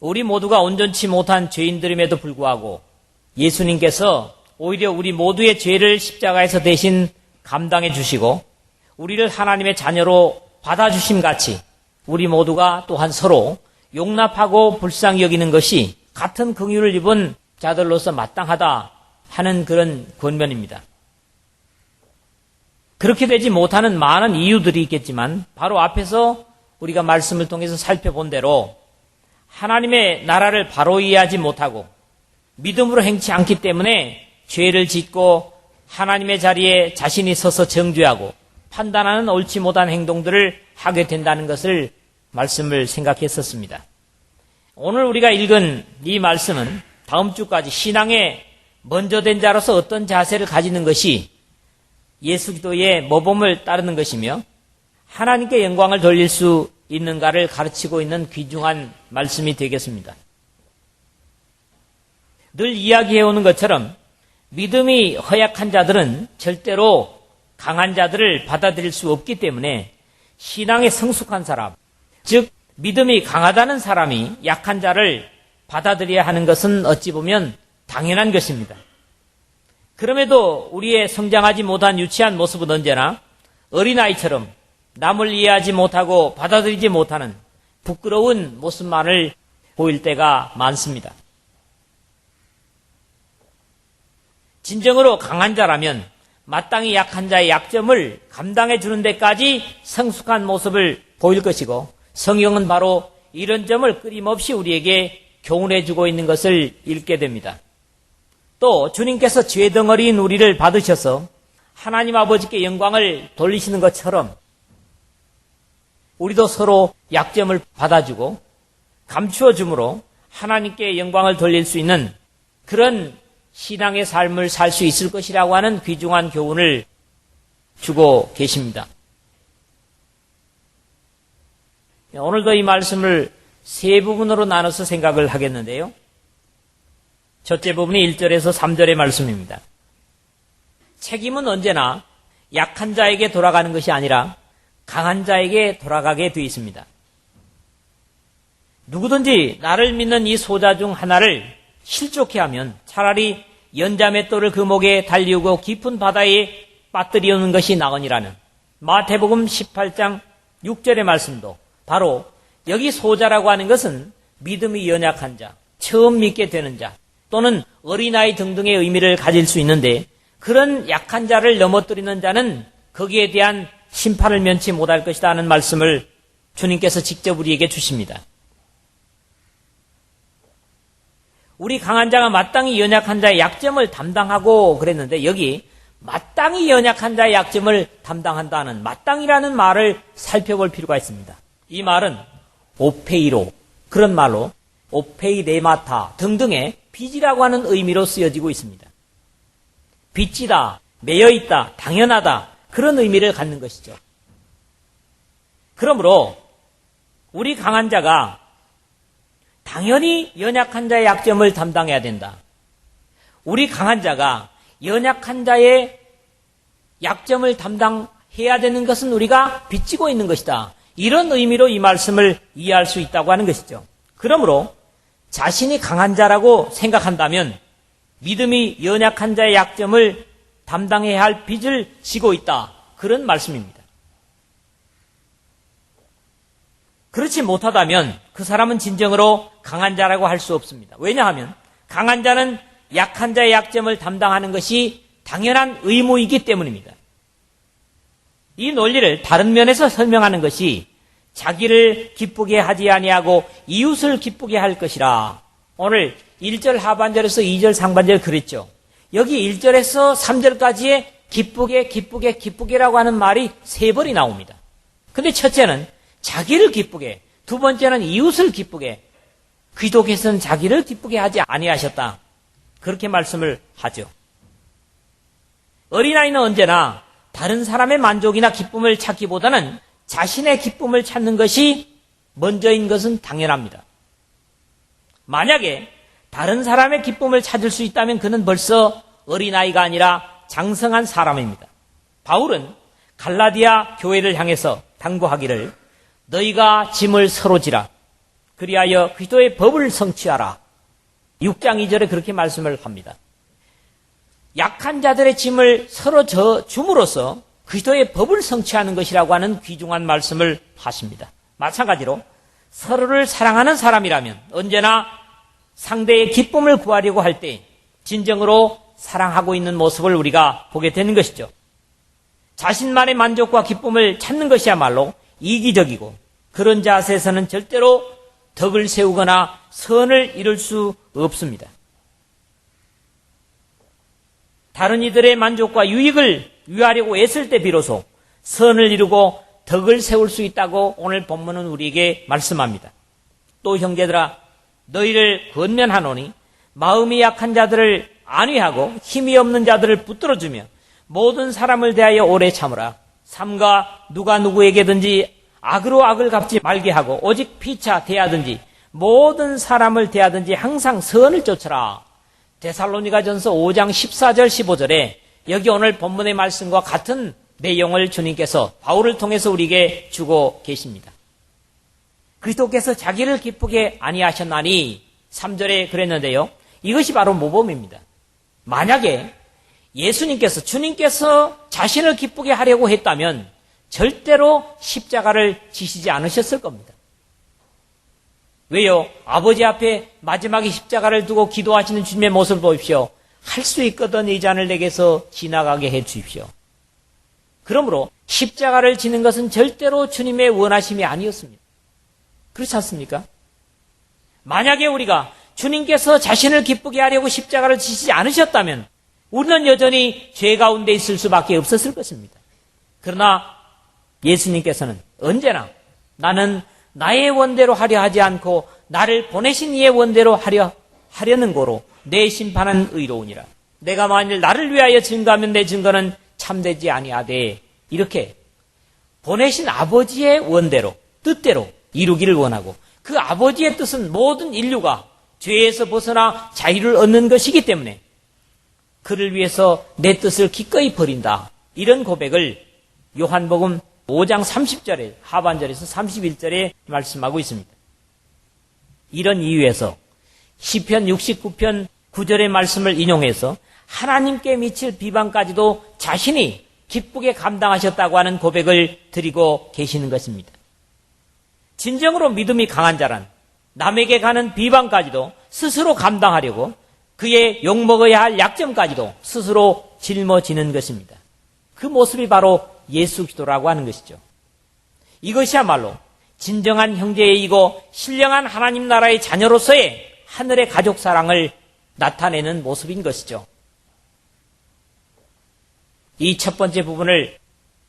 우리 모두가 온전치 못한 죄인들임에도 불구하고 예수님께서 오히려 우리 모두의 죄를 십자가에서 대신 감당해 주시고 우리를 하나님의 자녀로 받아주심 같이 우리 모두가 또한 서로 용납하고 불쌍히 여기는 것이 같은 긍휼을 입은 자들로서 마땅하다 하는 그런 권면입니다. 그렇게 되지 못하는 많은 이유들이 있겠지만 바로 앞에서 우리가 말씀을 통해서 살펴본 대로 하나님의 나라를 바로 이해하지 못하고 믿음으로 행치 않기 때문에 죄를 짓고 하나님의 자리에 자신이 서서 정죄하고 판단하는 옳지 못한 행동들을 하게 된다는 것을 말씀을 생각했었습니다. 오늘 우리가 읽은 이 말씀은 다음 주까지 신앙에 먼저 된 자로서 어떤 자세를 가지는 것이 예수 기도의 모범을 따르는 것이며 하나님께 영광을 돌릴 수 있는가를 가르치고 있는 귀중한 말씀이 되겠습니다. 늘 이야기해오는 것처럼 믿음이 허약한 자들은 절대로 강한 자들을 받아들일 수 없기 때문에 신앙에 성숙한 사람, 즉 믿음이 강하다는 사람이 약한 자를 받아들여야 하는 것은 어찌 보면 당연한 것입니다. 그럼에도 우리의 성장하지 못한 유치한 모습은 언제나 어린아이처럼 남을 이해하지 못하고 받아들이지 못하는 부끄러운 모습만을 보일 때가 많습니다. 진정으로 강한 자라면 마땅히 약한 자의 약점을 감당해 주는 데까지 성숙한 모습을 보일 것이고 성경은 바로 이런 점을 끊임없이 우리에게 교훈해 주고 있는 것을 읽게 됩니다. 또 주님께서 죄덩어리인 우리를 받으셔서 하나님 아버지께 영광을 돌리시는 것처럼 우리도 서로 약점을 받아주고 감추어 주므로 하나님께 영광을 돌릴 수 있는 그런 신앙의 삶을 살 수 있을 것이라고 하는 귀중한 교훈을 주고 계십니다. 오늘도 이 말씀을 세 부분으로 나눠서 생각을 하겠는데요. 첫째 부분이 1절에서 3절의 말씀입니다. 책임은 언제나 약한 자에게 돌아가는 것이 아니라 강한 자에게 돌아가게 되어 있습니다. 누구든지 나를 믿는 이 소자 중 하나를 실족해 하면 차라리 연자맷돌을 그 목에 달리우고 깊은 바다에 빠뜨리우는 것이 나으니라는 마태복음 18장 6절의 말씀도 바로 여기 소자라고 하는 것은 믿음이 연약한 자, 처음 믿게 되는 자, 또는 어린아이 등등의 의미를 가질 수 있는데 그런 약한 자를 넘어뜨리는 자는 거기에 대한 심판을 면치 못할 것이다 하는 말씀을 주님께서 직접 우리에게 주십니다. 우리 강한 자가 마땅히 연약한 자의 약점을 담당하고 그랬는데 여기 마땅히 연약한 자의 약점을 담당한다는 마땅이라는 말을 살펴볼 필요가 있습니다. 이 말은 오페이로 그런 말로 오페이레마타 등등의 빚이라고 하는 의미로 쓰여지고 있습니다. 빚지다, 매여있다, 당연하다 그런 의미를 갖는 것이죠. 그러므로 우리 강한 자가 당연히 연약한 자의 약점을 담당해야 된다. 우리 강한 자가 연약한 자의 약점을 담당해야 되는 것은 우리가 빚지고 있는 것이다. 이런 의미로 이 말씀을 이해할 수 있다고 하는 것이죠. 그러므로 자신이 강한 자라고 생각한다면 믿음이 연약한 자의 약점을 담당해야 할 빚을 지고 있다. 그런 말씀입니다. 그렇지 못하다면 그 사람은 진정으로 강한 자라고 할 수 없습니다. 왜냐하면 강한 자는 약한 자의 약점을 담당하는 것이 당연한 의무이기 때문입니다. 이 논리를 다른 면에서 설명하는 것이 자기를 기쁘게 하지 아니하고 이웃을 기쁘게 할 것이라. 오늘 1절 하반절에서 2절 상반절 그랬죠. 여기 1절에서 3절까지의 기쁘게 기쁘게 기쁘게라고 하는 말이 세 번이 나옵니다. 근데 첫째는 자기를 기쁘게, 두 번째는 이웃을 기쁘게, 귀독에서는 자기를 기쁘게 하지 아니하셨다. 그렇게 말씀을 하죠. 어린아이는 언제나 다른 사람의 만족이나 기쁨을 찾기보다는 자신의 기쁨을 찾는 것이 먼저인 것은 당연합니다. 만약에 다른 사람의 기쁨을 찾을 수 있다면 그는 벌써 어린아이가 아니라 장성한 사람입니다. 바울은 갈라디아 교회를 향해서 당부하기를 너희가 짐을 서로 지라 그리하여 그리스도의 법을 성취하라. 6장 2절에 그렇게 말씀을 합니다. 약한 자들의 짐을 서로 져 줌으로써 그리스도의 법을 성취하는 것이라고 하는 귀중한 말씀을 하십니다. 마찬가지로 서로를 사랑하는 사람이라면 언제나 상대의 기쁨을 구하려고 할 때 진정으로 사랑하고 있는 모습을 우리가 보게 되는 것이죠. 자신만의 만족과 기쁨을 찾는 것이야말로 이기적이고 그런 자세에서는 절대로 덕을 세우거나 선을 이룰 수 없습니다. 다른 이들의 만족과 유익을 위하려고 애쓸 때 비로소 선을 이루고 덕을 세울 수 있다고 오늘 본문은 우리에게 말씀합니다. 또 형제들아 너희를 권면하노니 마음이 약한 자들을 안위하고 힘이 없는 자들을 붙들어주며 모든 사람을 대하여 오래 참으라. 삼가 누가 누구에게든지 악으로 악을 갚지 말게 하고 오직 피차 대하든지 모든 사람을 대하든지 항상 선을 쫓아라. 데살로니가 전서 5장 14절 15절에 여기 오늘 본문의 말씀과 같은 내용을 주님께서 바울을 통해서 우리에게 주고 계십니다. 그리스도께서 자기를 기쁘게 아니하셨나니 3절에 그랬는데요. 이것이 바로 모범입니다. 만약에 예수님께서 주님께서 자신을 기쁘게 하려고 했다면 절대로 십자가를 지시지 않으셨을 겁니다. 왜요? 아버지 앞에 마지막에 십자가를 두고 기도하시는 주님의 모습을 보십시오. 할 수 있거든 이 잔을 내게서 지나가게 해 주십시오. 그러므로 십자가를 지는 것은 절대로 주님의 원하심이 아니었습니다. 그렇지 않습니까? 만약에 우리가 주님께서 자신을 기쁘게 하려고 십자가를 지시지 않으셨다면 우리는 여전히 죄 가운데 있을 수밖에 없었을 것입니다. 그러나 예수님께서는 언제나 나는 나의 원대로 하려 하지 않고 나를 보내신 이의 원대로 하려 하려는 거로 내 심판은 의로우니라. 내가 만일 나를 위하여 증거하면 내 증거는 참되지 아니하되 이렇게 보내신 아버지의 원대로 뜻대로 이루기를 원하고 그 아버지의 뜻은 모든 인류가 죄에서 벗어나 자유를 얻는 것이기 때문에 그를 위해서 내 뜻을 기꺼이 버린다. 이런 고백을 요한복음 5장 30절에 하반절에서 31절에 말씀하고 있습니다. 이런 이유에서 시편 69편 9절의 말씀을 인용해서 하나님께 미칠 비방까지도 자신이 기쁘게 감당하셨다고 하는 고백을 드리고 계시는 것입니다. 진정으로 믿음이 강한 자란 남에게 가는 비방까지도 스스로 감당하려고 그의 욕먹어야 할 약점까지도 스스로 짊어지는 것입니다. 그 모습이 바로 예수 기도라고 하는 것이죠. 이것이야말로 진정한 형제이고 신령한 하나님 나라의 자녀로서의 하늘의 가족 사랑을 나타내는 모습인 것이죠. 이 첫 번째 부분을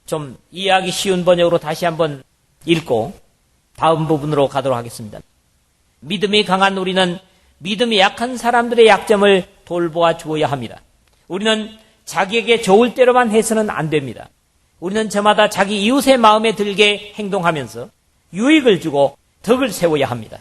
좀 이해하기 쉬운 번역으로 다시 한번 읽고 다음 부분으로 가도록 하겠습니다. 믿음이 강한 우리는 믿음이 약한 사람들의 약점을 돌보아 주어야 합니다. 우리는 자기에게 좋을 대로만 해서는 안 됩니다. 우리는 저마다 자기 이웃의 마음에 들게 행동하면서 유익을 주고 덕을 세워야 합니다.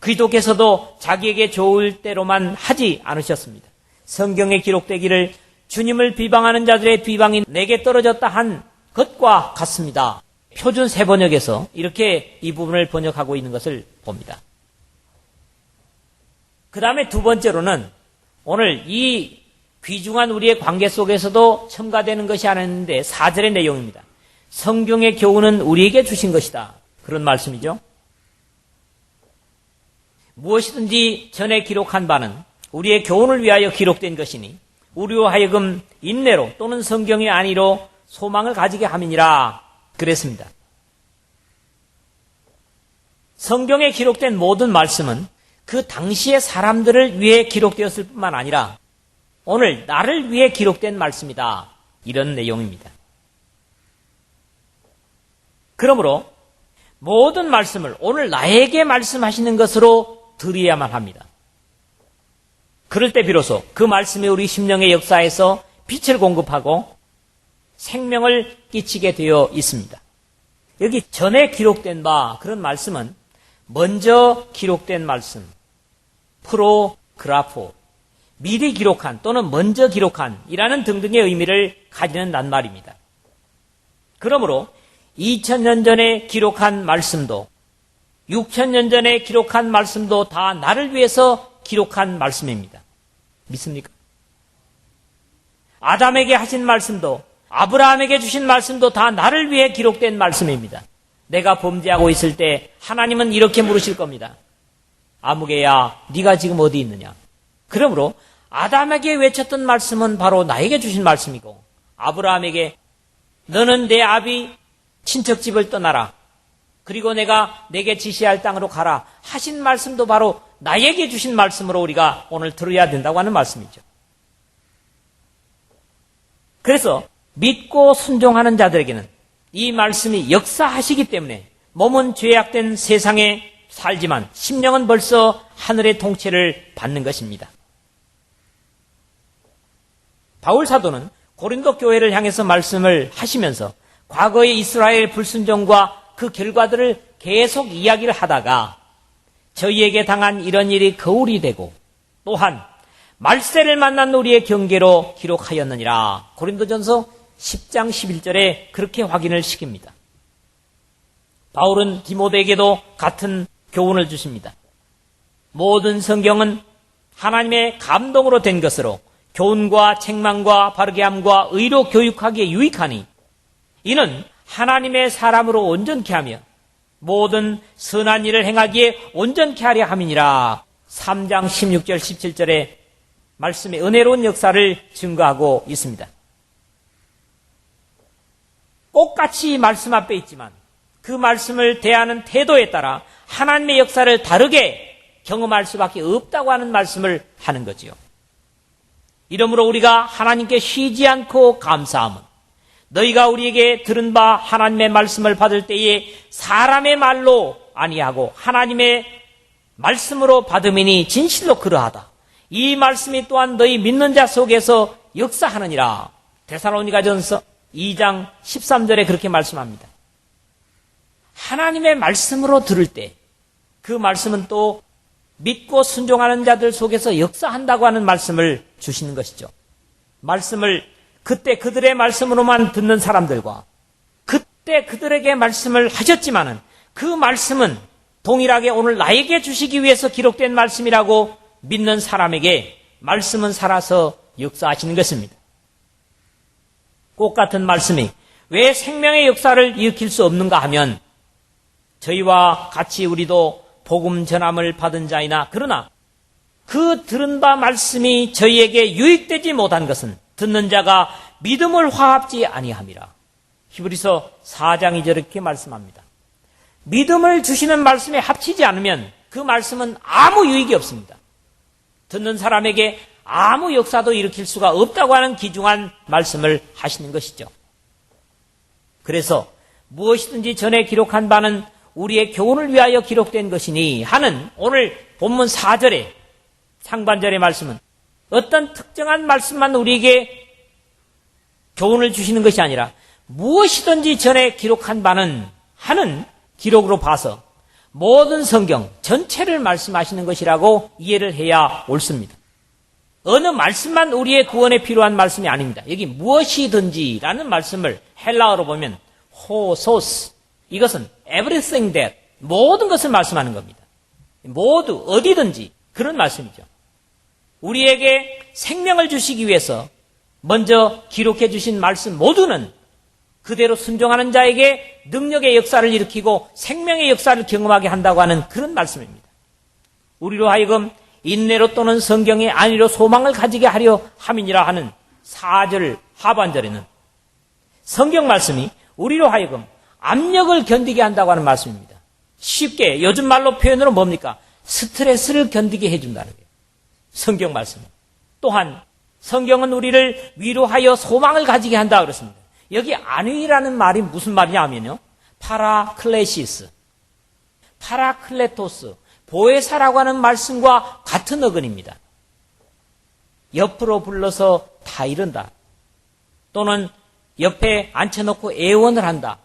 그리스도께서도 자기에게 좋을 대로만 하지 않으셨습니다. 성경에 기록되기를 주님을 비방하는 자들의 비방이 내게 떨어졌다 한 것과 같습니다. 표준 세 번역에서 이렇게 이 부분을 번역하고 있는 것을 봅니다. 그 다음에 두 번째로는 오늘 이 귀중한 우리의 관계 속에서도 첨가되는 것이 아닌데 사절의 내용입니다. 성경의 교훈은 우리에게 주신 것이다. 그런 말씀이죠. 무엇이든지 전에 기록한 바는 우리의 교훈을 위하여 기록된 것이니 우리로 하여금 인내로 또는 성경의 안위로 소망을 가지게 함이니라 그랬습니다. 성경에 기록된 모든 말씀은 그 당시의 사람들을 위해 기록되었을 뿐만 아니라 오늘 나를 위해 기록된 말씀이다. 이런 내용입니다. 그러므로 모든 말씀을 오늘 나에게 말씀하시는 것으로 드려야만 합니다. 그럴 때 비로소 그 말씀이 우리 심령의 역사에서 빛을 공급하고 생명을 끼치게 되어 있습니다. 여기 전에 기록된 바 그런 말씀은 먼저 기록된 말씀, 프로그라포, 미리 기록한 또는 먼저 기록한 이라는 등등의 의미를 가지는 낱말입니다. 그러므로 2000년 전에 기록한 말씀도 6천 년 전에 기록한 말씀도 다 나를 위해서 기록한 말씀입니다. 믿습니까? 아담에게 하신 말씀도 아브라함에게 주신 말씀도 다 나를 위해 기록된 말씀입니다. 내가 범죄하고 있을 때 하나님은 이렇게 물으실 겁니다. 아무개야, 네가 지금 어디 있느냐? 그러므로 아담에게 외쳤던 말씀은 바로 나에게 주신 말씀이고 아브라함에게 너는 내 아비 친척 집을 떠나라. 그리고 내가 내게 지시할 땅으로 가라. 하신 말씀도 바로 나에게 주신 말씀으로 우리가 오늘 들어야 된다고 하는 말씀이죠. 그래서 믿고 순종하는 자들에게는 이 말씀이 역사하시기 때문에 몸은 죄악된 세상에 살지만 심령은 벌써 하늘의 통치를 받는 것입니다. 바울 사도는 고린도 교회를 향해서 말씀을 하시면서 과거의 이스라엘 불순종과 그 결과들을 계속 이야기를 하다가 저희에게 당한 이런 일이 거울이 되고 또한 말세를 만난 우리의 경계로 기록하였느니라. 고린도전서 10장 11절에 그렇게 확인을 시킵니다. 바울은 디모데에게도 같은 교훈을 주십니다. 모든 성경은 하나님의 감동으로 된 것으로 교훈과 책망과 바르게 함과 의로 교육하기에 유익하니 이는 하나님의 사람으로 온전케 하며 모든 선한 일을 행하기에 온전케 하려 함이니라. 3장 16절 17절에 말씀의 은혜로운 역사를 증거하고 있습니다. 똑같이 말씀 앞에 있지만 그 말씀을 대하는 태도에 따라 하나님의 역사를 다르게 경험할 수밖에 없다고 하는 말씀을 하는 거지요. 이러므로 우리가 하나님께 쉬지 않고 감사함은 너희가 우리에게 들은 바 하나님의 말씀을 받을 때에 사람의 말로 아니하고 하나님의 말씀으로 받음이니 진실로 그러하다. 이 말씀이 또한 너희 믿는 자 속에서 역사하느니라. 대사로니가 전서 2장 13절에 그렇게 말씀합니다. 하나님의 말씀으로 들을 때 그 말씀은 또 믿고 순종하는 자들 속에서 역사한다고 하는 말씀을 주시는 것이죠. 말씀을 그때 그들의 말씀으로만 듣는 사람들과 그때 그들에게 말씀을 하셨지만은 그 말씀은 동일하게 오늘 나에게 주시기 위해서 기록된 말씀이라고 믿는 사람에게 말씀은 살아서 역사하시는 것입니다. 꽃 같은 말씀이 왜 생명의 역사를 일으킬 수 없는가 하면 저희와 같이 우리도 복음 전함을 받은 자이나 그러나 그 들은 바 말씀이 저희에게 유익되지 못한 것은 듣는 자가 믿음을 화합지 아니함이라. 히브리서 4장 2절 이렇게 말씀합니다. 믿음을 주시는 말씀에 합치지 않으면 그 말씀은 아무 유익이 없습니다. 듣는 사람에게 아무 역사도 일으킬 수가 없다고 하는 기중한 말씀을 하시는 것이죠. 그래서 무엇이든지 전에 기록한 바는 우리의 교훈을 위하여 기록된 것이니 하는 오늘 본문 4절에 상반절의 말씀은 어떤 특정한 말씀만 우리에게 교훈을 주시는 것이 아니라 무엇이든지 전에 기록한 바는 하는 기록으로 봐서 모든 성경 전체를 말씀하시는 것이라고 이해를 해야 옳습니다. 어느 말씀만 우리의 구원에 필요한 말씀이 아닙니다. 여기 무엇이든지라는 말씀을 헬라어로 보면 호소스 이것은 everything that 모든 것을 말씀하는 겁니다. 모두 어디든지 그런 말씀이죠. 우리에게 생명을 주시기 위해서 먼저 기록해 주신 말씀 모두는 그대로 순종하는 자에게 능력의 역사를 일으키고 생명의 역사를 경험하게 한다고 하는 그런 말씀입니다. 우리로 하여금 인내로 또는 성경의 안위로 소망을 가지게 하려 함이니라 하는 4절 하반절에는 성경 말씀이 우리로 하여금 압력을 견디게 한다고 하는 말씀입니다. 쉽게 요즘 말로 표현으로 뭡니까? 스트레스를 견디게 해준다는 거예요. 성경 말씀. 또한 성경은 우리를 위로하여 소망을 가지게 한다 그랬습니다. 여기 안위라는 말이 무슨 말이냐 하면요. 파라클레시스, 파라클레토스, 보혜사라고 하는 말씀과 같은 어근입니다. 옆으로 불러서 다 이른다. 또는 옆에 앉혀놓고 애원을 한다.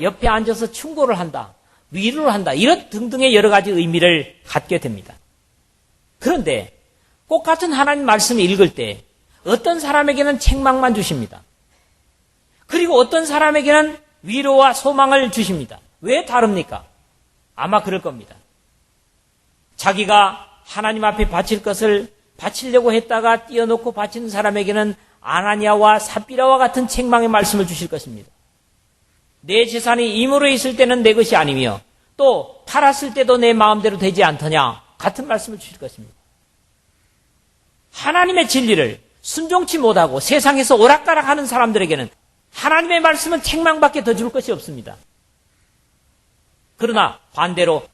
옆에 앉아서 충고를 한다. 위로를 한다. 이런 등등의 여러 가지 의미를 갖게 됩니다. 그런데 똑같은 하나님 말씀을 읽을 때 어떤 사람에게는 책망만 주십니다. 그리고 어떤 사람에게는 위로와 소망을 주십니다. 왜 다릅니까? 아마 그럴 겁니다. 자기가 하나님 앞에 바칠 것을 바치려고 했다가 띄어놓고 바치는 사람에게는 아나니아와 삽비라와 같은 책망의 말씀을 주실 것입니다. 내 재산이 임으로 있을 때는 내 것이 아니며 또 팔았을 때도 내 마음대로 되지 않더냐 같은 말씀을 주실 것입니다. 하나님의 진리를 순종치 못하고 세상에서 오락가락하는 사람들에게는 하나님의 말씀은 책망밖에 더 줄 것이 없습니다. 그러나 반대로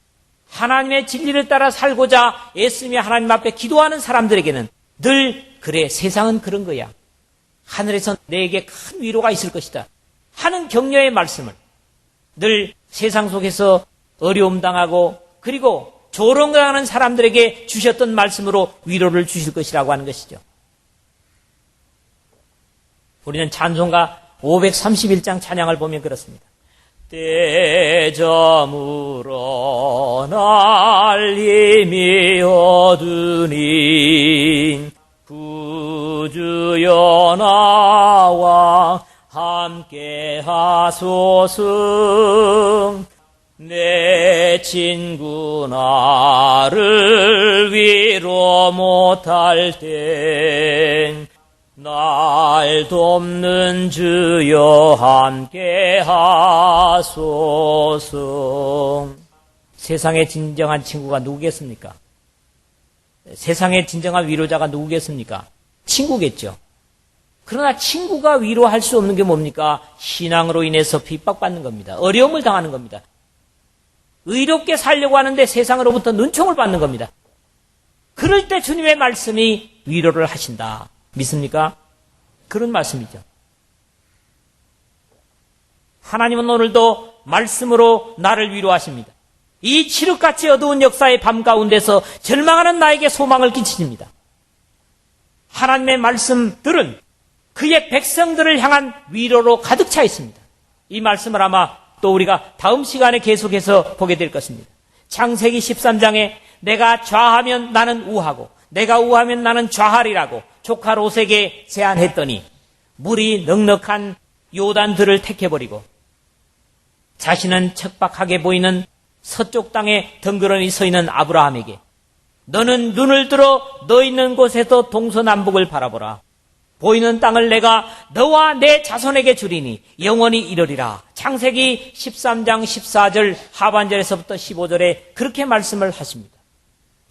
하나님의 진리를 따라 살고자 애쓰며 하나님 앞에 기도하는 사람들에게는 늘 그래 세상은 그런 거야. 하늘에서 내게 큰 위로가 있을 것이다. 하는 격려의 말씀을 늘 세상 속에서 어려움 당하고 그리고 조롱당하는 사람들에게 주셨던 말씀으로 위로를 주실 것이라고 하는 것이죠. 우리는 찬송가 531장 찬양을 보면 그렇습니다. 때저물어 날림이 어두니 구주여 나와 함께 하소서. 내 친구 나를 위로 못할 땐 날 돕는 주여 함께 하소서. 세상의 진정한 친구가 누구겠습니까? 세상의 진정한 위로자가 누구겠습니까? 친구겠죠. 그러나 친구가 위로할 수 없는 게 뭡니까? 신앙으로 인해서 핍박받는 겁니다. 어려움을 당하는 겁니다. 의롭게 살려고 하는데 세상으로부터 눈총을 받는 겁니다. 그럴 때 주님의 말씀이 위로를 하신다. 믿습니까? 그런 말씀이죠. 하나님은 오늘도 말씀으로 나를 위로하십니다. 이 칠흑같이 어두운 역사의 밤 가운데서 절망하는 나에게 소망을 끼치십니다. 하나님의 말씀들은 그의 백성들을 향한 위로로 가득 차 있습니다. 이 말씀을 아마 또 우리가 다음 시간에 계속해서 보게 될 것입니다. 창세기 13장에 내가 좌하면 나는 우하고 내가 우하면 나는 좌하리라고 조카 롯에게 제안했더니 물이 넉넉한 요단들을 택해버리고 자신은 척박하게 보이는 서쪽 땅에 덩그러니 서 있는 아브라함에게 너는 눈을 들어 너 있는 곳에서 동서남북을 바라보라. 보이는 땅을 내가 너와 내 자손에게 주리니 영원히 이르리라. 창세기 13장 14절 하반절에서부터 15절에 그렇게 말씀을 하십니다.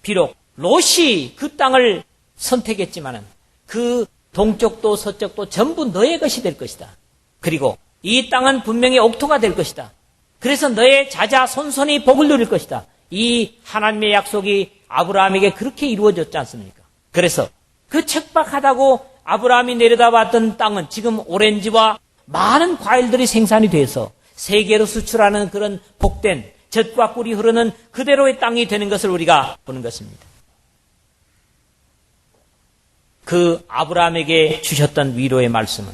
비록 롯이 그 땅을 선택했지만은 그 동쪽도 서쪽도 전부 너의 것이 될 것이다. 그리고 이 땅은 분명히 옥토가 될 것이다. 그래서 너의 자자 손손이 복을 누릴 것이다. 이 하나님의 약속이 아브라함에게 그렇게 이루어졌지 않습니까? 그래서 그 척박하다고 아브라함이 내려다봤던 땅은 지금 오렌지와 많은 과일들이 생산이 돼서 세계로 수출하는 그런 복된 젖과 꿀이 흐르는 그대로의 땅이 되는 것을 우리가 보는 것입니다. 그 아브라함에게 주셨던 위로의 말씀은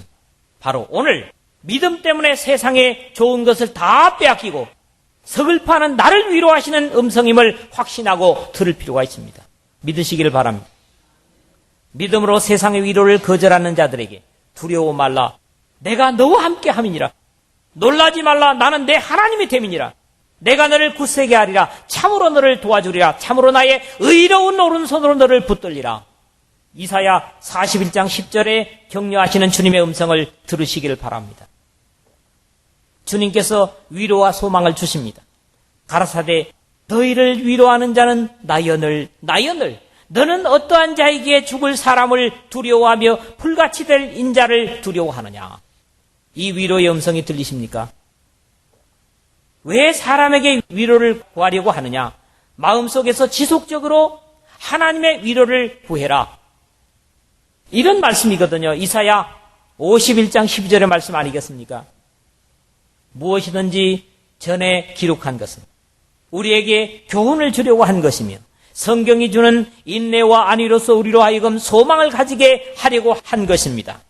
바로 오늘 믿음 때문에 세상에 좋은 것을 다 빼앗기고 서글파는 나를 위로하시는 음성임을 확신하고 들을 필요가 있습니다. 믿으시기를 바랍니다. 믿음으로 세상의 위로를 거절하는 자들에게 두려워 말라. 내가 너와 함께 함이니라. 놀라지 말라. 나는 내 하나님의 됨이니라. 내가 너를 굳세게 하리라. 참으로 너를 도와주리라. 참으로 나의 의로운 오른손으로 너를 붙들리라. 이사야 41장 10절에 격려하시는 주님의 음성을 들으시기를 바랍니다. 주님께서 위로와 소망을 주십니다. 가라사대 너희를 위로하는 자는 나연을 나연을 너는 어떠한 자에게 죽을 사람을 두려워하며 불같이 될 인자를 두려워하느냐? 이 위로의 음성이 들리십니까? 왜 사람에게 위로를 구하려고 하느냐? 마음속에서 지속적으로 하나님의 위로를 구해라. 이런 말씀이거든요. 이사야 51장 12절의 말씀 아니겠습니까? 무엇이든지 전에 기록한 것은 우리에게 교훈을 주려고 한 것이며 성경이 주는 인내와 안위로서 우리로 하여금 소망을 가지게 하려고 한 것입니다.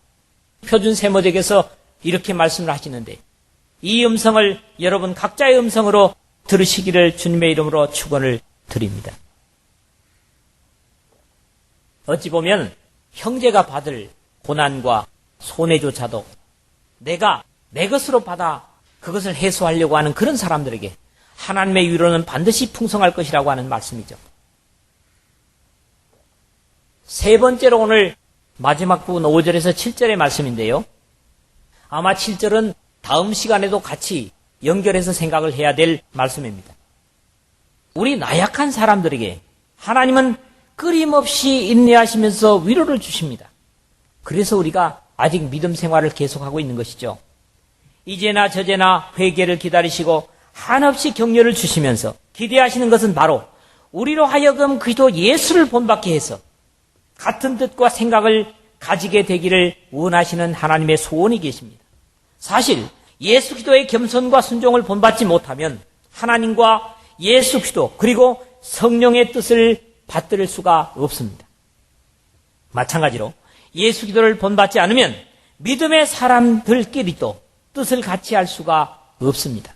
표준 세모덱에서 이렇게 말씀을 하시는데 이 음성을 여러분 각자의 음성으로 들으시기를 주님의 이름으로 축원을 드립니다. 어찌 보면 형제가 받을 고난과 손해조차도 내가 내 것으로 받아 그것을 해소하려고 하는 그런 사람들에게 하나님의 위로는 반드시 풍성할 것이라고 하는 말씀이죠. 세 번째로 오늘 마지막 부분 5절에서 7절의 말씀인데요. 아마 7절은 다음 시간에도 같이 연결해서 생각을 해야 될 말씀입니다. 우리 나약한 사람들에게 하나님은 끊임없이 인내하시면서 위로를 주십니다. 그래서 우리가 아직 믿음 생활을 계속하고 있는 것이죠. 이제나 저제나 회개를 기다리시고 한없이 격려를 주시면서 기대하시는 것은 바로 우리로 하여금 그리스도 예수를 본받게 해서 같은 뜻과 생각을 가지게 되기를 원하시는 하나님의 소원이 계십니다. 사실 예수 기도의 겸손과 순종을 본받지 못하면 하나님과 예수 기도 그리고 성령의 뜻을 받들 수가 없습니다. 마찬가지로 예수 기도를 본받지 않으면 믿음의 사람들끼리도 뜻을 같이 할 수가 없습니다.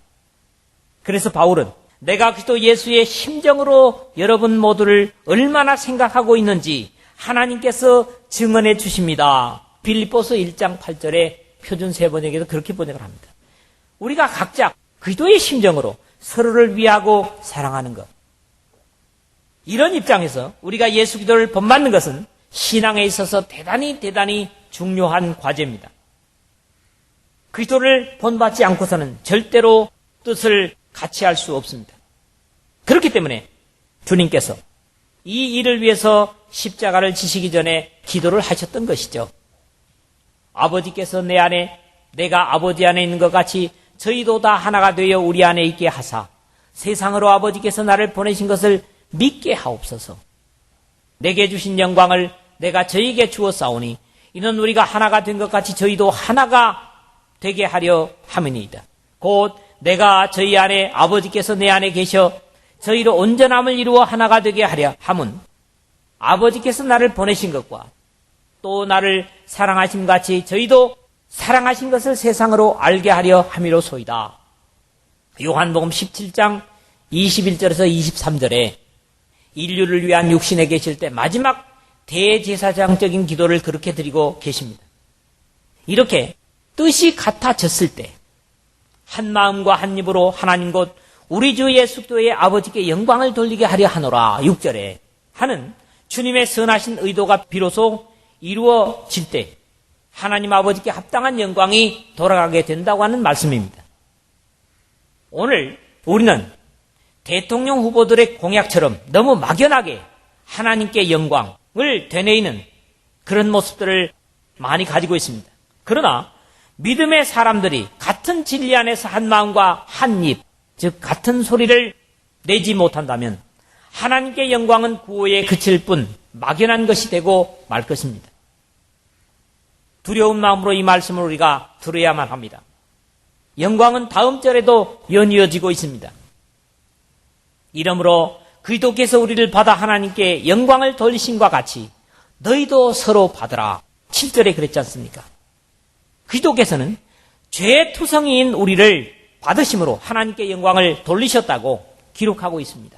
그래서 바울은 내가 그리스도 예수의 심정으로 여러분 모두를 얼마나 생각하고 있는지 하나님께서 증언해 주십니다. 빌립보서 1장 8절에 표준 세 번역에서 그렇게 번역을 합니다. 우리가 각자 그리스도의 심정으로 서로를 위하고 사랑하는 것. 이런 입장에서 우리가 예수 기도를 본받는 것은 신앙에 있어서 대단히 대단히 중요한 과제입니다. 그리스도를 본받지 않고서는 절대로 뜻을 같이 할 수 없습니다. 그렇기 때문에 주님께서 이 일을 위해서 십자가를 지시기 전에 기도를 하셨던 것이죠. 아버지께서 내 안에 내가 아버지 안에 있는 것 같이 저희도 다 하나가 되어 우리 안에 있게 하사 세상으로 아버지께서 나를 보내신 것을 믿게 하옵소서. 내게 주신 영광을 내가 저희에게 주었사오니 이는 우리가 하나가 된 것 같이 저희도 하나가 되게 하려 함이니이다. 곧 내가 저희 안에 아버지께서 내 안에 계셔 저희로 온전함을 이루어 하나가 되게 하려 함은 아버지께서 나를 보내신 것과 또 나를 사랑하심 같이 저희도 사랑하신 것을 세상으로 알게 하려 함이로소이다. 요한복음 17장 21절에서 23절에 인류를 위한 육신에 계실 때 마지막 대제사장적인 기도를 그렇게 드리고 계십니다. 이렇게 뜻이 같아졌을 때 한 마음과 한 입으로 하나님 곧 우리 주 예수 그리스도의 아버지께 영광을 돌리게 하려 하노라 6절에 하는 주님의 선하신 의도가 비로소 이루어질 때 하나님 아버지께 합당한 영광이 돌아가게 된다고 하는 말씀입니다. 오늘 우리는 대통령 후보들의 공약처럼 너무 막연하게 하나님께 영광을 되뇌이는 그런 모습들을 많이 가지고 있습니다. 그러나 믿음의 사람들이 같은 진리 안에서 한 마음과 한 입, 즉 같은 소리를 내지 못한다면 하나님께 영광은 구호에 그칠 뿐 막연한 것이 되고 말 것입니다. 두려운 마음으로 이 말씀을 우리가 들어야만 합니다. 영광은 다음 절에도 연이어지고 있습니다. 이러므로 그리스도께서 우리를 받아 하나님께 영광을 돌리신과 같이 너희도 서로 받으라. 7절에 그랬지 않습니까? 그리스도께서는 죄 투성이인 우리를 받으심으로 하나님께 영광을 돌리셨다고 기록하고 있습니다.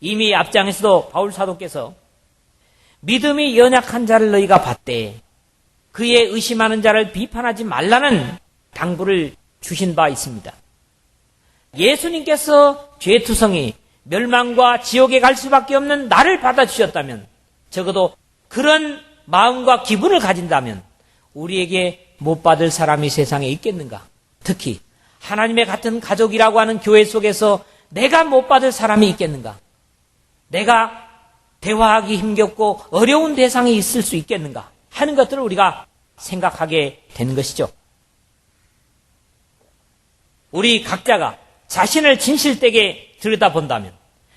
이미 앞장에서도 바울 사도께서 믿음이 연약한 자를 너희가 받되 그의 의심하는 자를 비판하지 말라는 당부를 주신 바 있습니다. 예수님께서 죄투성이 멸망과 지옥에 갈 수밖에 없는 나를 받아주셨다면 적어도 그런 마음과 기분을 가진다면 우리에게 못 받을 사람이 세상에 있겠는가? 특히 하나님의 같은 가족이라고 하는 교회 속에서 내가 못 받을 사람이 있겠는가? 내가 대화하기 힘겹고 어려운 대상이 있을 수 있겠는가? 하는 것들을 우리가 생각하게 되는 것이죠. 우리 각자가 자신을 진실되게 들여다본다면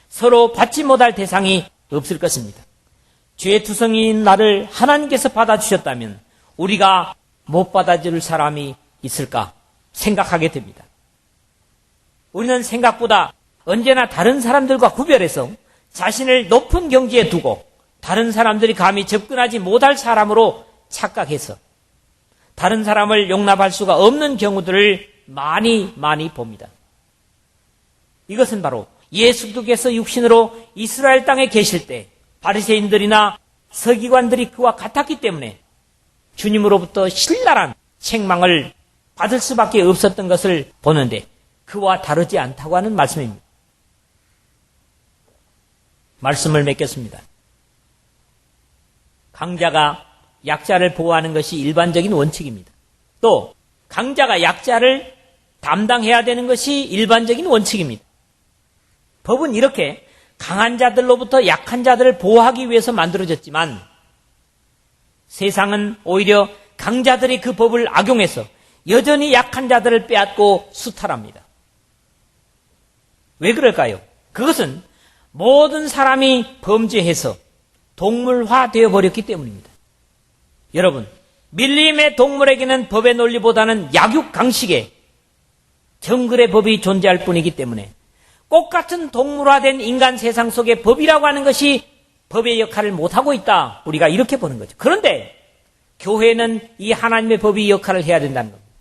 서로 받지 못할 대상이 없을 것입니다. 죄 투성이인 나를 하나님께서 받아주셨다면 우리가 못 받아줄 사람이 있을까 생각하게 됩니다. 우리는 생각보다 언제나 다른 사람들과 구별해서 자신을 높은 경지에 두고 다른 사람들이 감히 접근하지 못할 사람으로 착각해서 다른 사람을 용납할 수가 없는 경우들을 많이 많이 봅니다. 이것은 바로 예수께서 육신으로 이스라엘 땅에 계실 때 바리새인들이나 서기관들이 그와 같았기 때문에 주님으로부터 신랄한 책망을 받을 수밖에 없었던 것을 보는데 그와 다르지 않다고 하는 말씀입니다. 말씀을 맺겠습니다. 강자가 약자를 보호하는 것이 일반적인 원칙입니다. 또 강자가 약자를 담당해야 되는 것이 일반적인 원칙입니다. 법은 이렇게 강한 자들로부터 약한 자들을 보호하기 위해서 만들어졌지만 세상은 오히려 강자들이 그 법을 악용해서 여전히 약한 자들을 빼앗고 수탈합니다. 왜 그럴까요? 그것은 모든 사람이 범죄해서 동물화 되어 버렸기 때문입니다. 여러분, 밀림의 동물에게는 법의 논리보다는 약육 강식의 정글의 법이 존재할 뿐이기 때문에 꽃 같은 동물화된 인간 세상 속에 법이라고 하는 것이 법의 역할을 못하고 있다. 우리가 이렇게 보는 거죠. 그런데 교회는 이 하나님의 법이 역할을 해야 된다는 겁니다.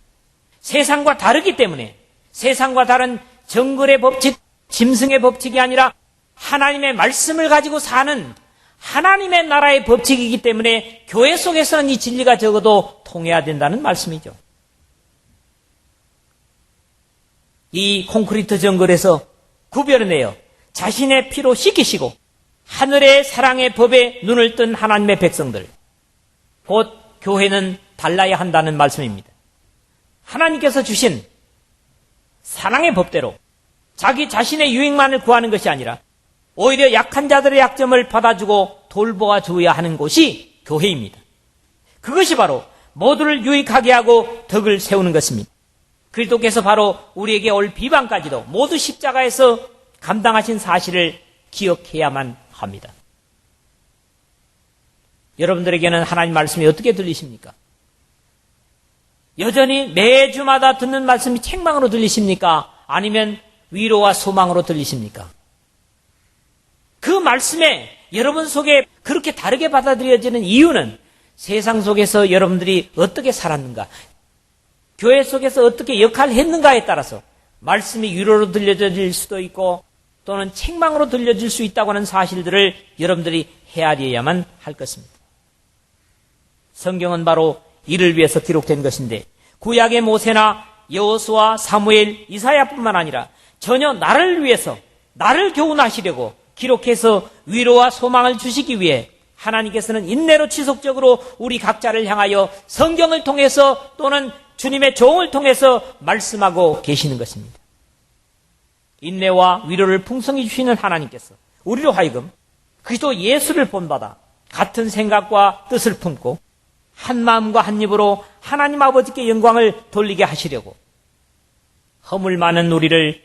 세상과 다르기 때문에 세상과 다른 정글의 법칙, 짐승의 법칙이 아니라 하나님의 말씀을 가지고 사는 하나님의 나라의 법칙이기 때문에 교회 속에서는 이 진리가 적어도 통해야 된다는 말씀이죠. 이 콘크리트 정글에서 구별해내어 자신의 피로 씻기시고 하늘의 사랑의 법에 눈을 뜬 하나님의 백성들. 곧 교회는 달라야 한다는 말씀입니다. 하나님께서 주신 사랑의 법대로 자기 자신의 유익만을 구하는 것이 아니라 오히려 약한 자들의 약점을 받아주고 돌보아 주어야 하는 곳이 교회입니다. 그것이 바로 모두를 유익하게 하고 덕을 세우는 것입니다. 그리스도께서 바로 우리에게 올 비방까지도 모두 십자가에서 감당하신 사실을 기억해야만 합니다. 여러분들에게는 하나님 말씀이 어떻게 들리십니까? 여전히 매주마다 듣는 말씀이 책망으로 들리십니까? 아니면 위로와 소망으로 들리십니까? 그 말씀에 여러분 속에 그렇게 다르게 받아들여지는 이유는 세상 속에서 여러분들이 어떻게 살았는가, 교회 속에서 어떻게 역할을 했는가에 따라서 말씀이 위로로 들려질 수도 있고 또는 책망으로 들려질 수 있다고 하는 사실들을 여러분들이 헤아려야만 할 것입니다. 성경은 바로 이를 위해서 기록된 것인데 구약의 모세나 여호수아 사무엘 이사야뿐만 아니라 전혀 나를 위해서 나를 교훈하시려고 기록해서 위로와 소망을 주시기 위해 하나님께서는 인내로 지속적으로 우리 각자를 향하여 성경을 통해서 또는 주님의 종을 통해서 말씀하고 계시는 것입니다. 인내와 위로를 풍성히 주시는 하나님께서 우리로 하여금 그리스도 예수를 본받아 같은 생각과 뜻을 품고 한 마음과 한 입으로 하나님 아버지께 영광을 돌리게 하시려고 허물 많은 우리를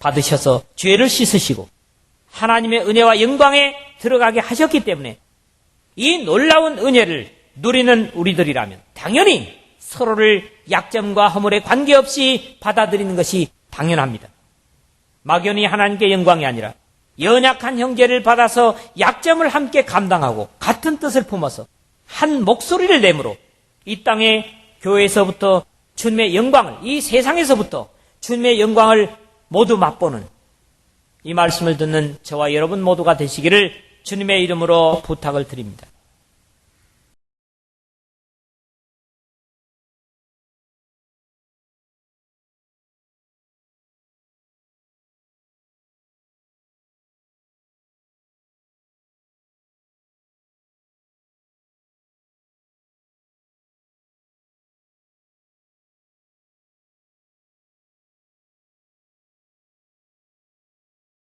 받으셔서 죄를 씻으시고 하나님의 은혜와 영광에 들어가게 하셨기 때문에 이 놀라운 은혜를 누리는 우리들이라면 당연히 서로를 약점과 허물에 관계없이 받아들이는 것이 당연합니다. 막연히 하나님께 영광이 아니라 연약한 형제를 받아서 약점을 함께 감당하고 같은 뜻을 품어서 한 목소리를 내므로 이 땅의 교회에서부터 주님의 영광을 이 세상에서부터 주님의 영광을 모두 맛보는 이 말씀을 듣는 저와 여러분 모두가 되시기를 주님의 이름으로 부탁을 드립니다.